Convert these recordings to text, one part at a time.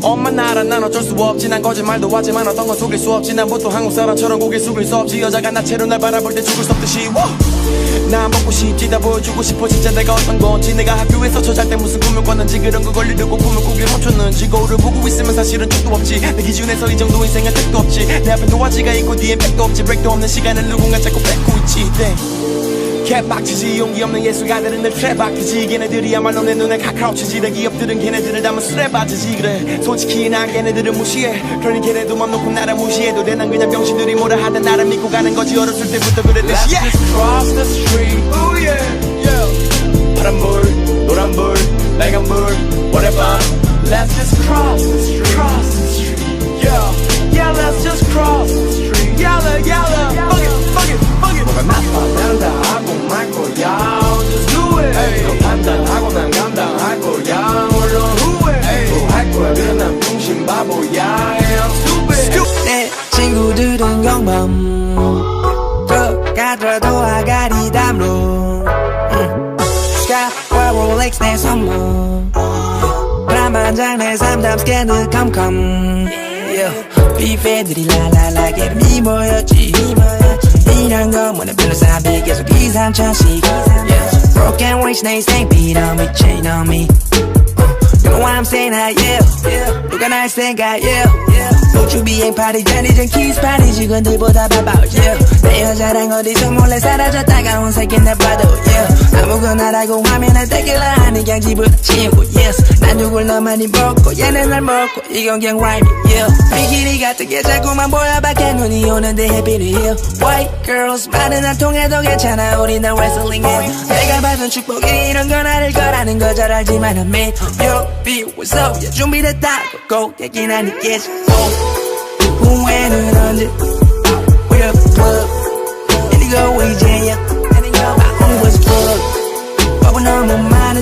엄마 나라 난 어쩔 수 없지. 난 거짓말도 하지만 어떤 건 속일 수 없지. 난 보통 한국 사람처럼 고개 숙일 수 없지. 여자가 나채로 날 바라볼 때 죽을 수 없듯이. 나 먹고 싶지 다 보여주고 싶어. 진짜 내가 어떤 건지. 내가 학교에서 저 잘 때 무슨 꿈을 꿨는지. 그런 걸 이루고 꿈을 꾸길 멈췄는지. 거울을 보고 있으면 사실은 뜻도 없지. 내 기준에서 이 정도 인생은 택도 없지. 내 앞엔 도화지가 있고 뒤엔 백도 없지. 브레이크도 없는 시간을 누군가 자꾸 뺏고 있지. 네. 개빡치지 용기 없는 예술가들은 늘 트랩박히지. 걔네들이야말로 내 눈에 카카오치지. 내 기업들은 걔네들을 담은 술에 빠지지. 그래 솔직히 난 걔네들을 무시해. 그러니 걔네도 맘 놓고 나를 무시해도 돼 난 그냥 병신들이 뭐라 하든 나를 믿고 가는 거지. 어렸을 때부터 그랬듯이. Yeah. Cross the street. Oh yeah, yeah. 파란 불, 노란 불, 빨간 불, whatever. Let's just cross the street. Cross the street, yeah, Yeah let's just cross the street. Yalla, yalla, fuck 난 병신 바보야. 내 친구들은 경범. 똑같더라도 아가리 담로. 스카와 롤렉스 내 선물. 브라만장 내 삼담 스캔들 컴컴. 비페들이 라라라게 미 모였지 이런 거 뭐는 별로 사비 계속 이삼천씩. yeah. Broken wings 내 인생 chain on me You know what I'm saying, ah, yeah. 누가 날 생각, yeah. 노출 비행 파리 전이전 키스 파리 직원들보다 바빠, yeah. 내 여자랑 어디서 몰래 사라졌다가 온 새끼 내봐도, yeah. 아무거나라고 하면은 떼길라 하는 양 집은 친구, yes. 난 누굴 너만이 먹고, 얘는 날 먹고, 이건 그냥 rhyme, yeah. 비키니 같은 게 자꾸만 보여 밖에 눈이 오는데 new year. White girls 말은 안 통해도 괜찮아, 우린 다 wrestling 해. 내가 받은 축복이 이런 건 아닐 거라는 거 잘 알지만 I'm made. Yo, be what's up, yeah, 준비됐다고 꼭 얘긴 아니겠지. 후 회는 언제? We the plug. indigo 이제야. I was plug. 바보 너무 많은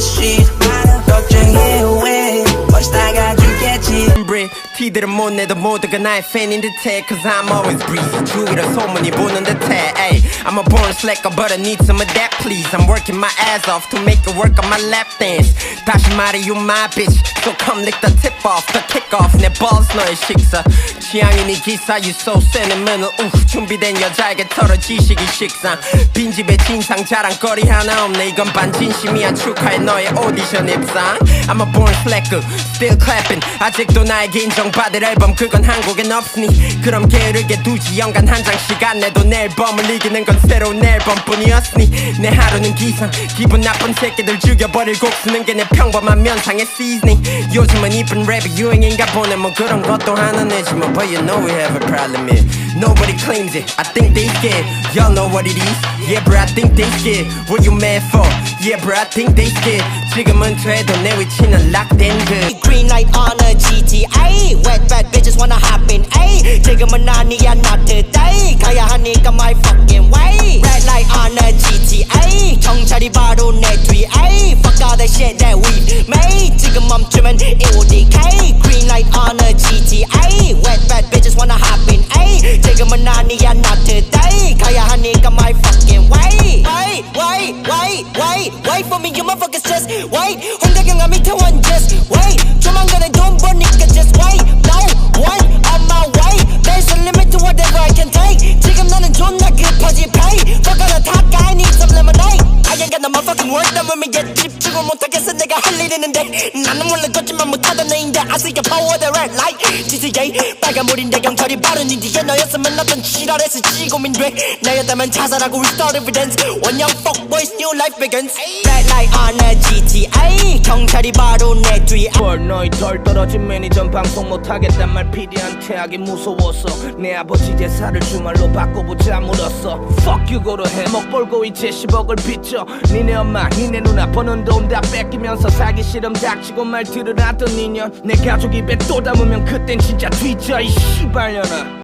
breathe 티들은 못 내도 모두가 나의 팬인 듯해 Cause I'm always breezy 주위로 소문이 보는 듯해 Ay, I'm a born slacker but I need some of that please I'm working my ass off to make it work on my lap dance 다시 말해 you my bitch So come lick the tip off the kick off 내 balls 너의 식사 취향이 네 기사 You so sentimental 우 준비된 여자에게 털어지시기 식상 빈집에 진상 자랑거리 하나 없네 이건 반진심이야 축하해 너의 오디션 입상 I'm a born slacker Still clapping. 아직도 나에게 인정받을 앨범 그건 한국엔 없으니 그럼 게으르게 두지 연간 한 장씩 안 내도 내 앨범을 이기는 건 새로운 앨범뿐이었으니 내 하루는 기상 기분 나쁜 새끼들 죽여버릴 곡 쓰는 게 내 평범한 면상의 시즈닝 요즘은 이쁜 랩이 유행인가 보네. 뭐 그런 것도 하나 내지 뭐 But you know we have a problem here. Nobody claims it. I think they scared. Y'all know what it is Yeah bro I think they scared What you mad for? Yeah bro I think they scared 지금은 돼도 내 위치는 locked in good Green light on a GTA Wet bad bitches wanna hop in A 지금은 아니야 not today 가야 하니까 my fucking way Red light on a GTA 경찰이 바로 내 뒤에 Fuck all that shit that we made 지금 멈추면 it will decay Green light on a GTA Wet bad bitches wanna hop in A 지금은 아니야 not today for me your motherfuckers just wait me yet 집중을 못하겠어 내가 할 일 있는데. 나는 원래 걷지만 못하던 애인데 I see your power the red light. GTA 빨간불인데 경찰이 바로 네 뒤에 너였으면 어떤 지랄했을지 고민 돼. 나였다면 자살하고 restart evidence. 원형 fuckboys new life begins. Red light on a. GTA 경찰이 바로 내 뒤에. 헐 너희 덜 떨어진 매니저 방송 못하겠단 말 PD한테 하기 무서웠어. 내 아버지 제사를 주말로 바꿔보자 물었어. Fuck you 고로 해먹 벌고 이제 10억을 빚져 니네 엄마 니네 누나 버는 돈 다 뺏기면서 살기 싫음 닥치고 말 들으라던 인연. 내 가족 입에 또 담으면 그땐 진짜 뒤져 이 씨발년아